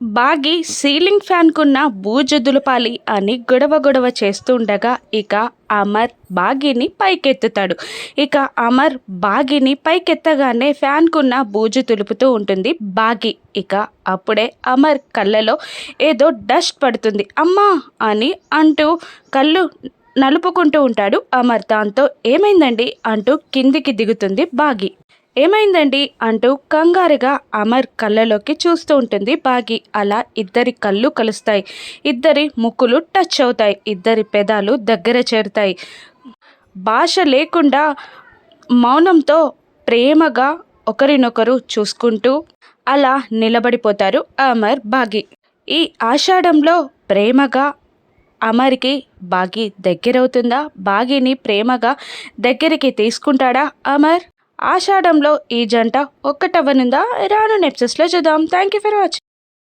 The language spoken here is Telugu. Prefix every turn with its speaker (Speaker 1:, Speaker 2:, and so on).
Speaker 1: బాగి సీలింగ్ ఫ్యాన్కున్న బూజు దులపాలి అని గొడవ గొడవ చేస్తుండగా ఇక అమర్ బాగిని పైకెత్తుతాడు. ఇక అమర్ బాగిని పైకెత్తగానే ఫ్యాన్కున్న బూజు తులుపుతూ ఉంటుంది. బాగి ఇక అప్పుడే అమర్ కళ్ళలో ఏదో డస్ట్ పడుతుంది. అమ్మా అని అంటూ కళ్ళు నలుపుకుంటూ ఉంటాడు. అమర్ దాంతో ఏమైందండి? అంటూ కిందికి దిగుతుంది బాగి. ఏమైందండి? అంటూ కంగారుగా అమర్ కళ్ళలోకి చూస్తూ ఉంటుంది బాగి. అలా ఇద్దరి కళ్ళు కలుస్తాయి. ఇద్దరి ముక్కులు టచ్ అవుతాయి. ఇద్దరి పెదాలు దగ్గర చేరుతాయి. భాష లేకుండా మౌనంతో ప్రేమగా ఒకరినొకరు చూసుకుంటూ అలా నిలబడిపోతారు అమర్ బాగి. ఈ ఆషాఢంలో ప్రేమగా అమర్కి బాగి దగ్గరవుతుందా? బాగిని ప్రేమగా దగ్గరికి తీసుకుంటాడా అమర్? ఆషాఢంలో ఈ జంట ఒక్కటవ్వనుందా? రాను నెప్సెస్లో చూద్దాం. Thank you for watching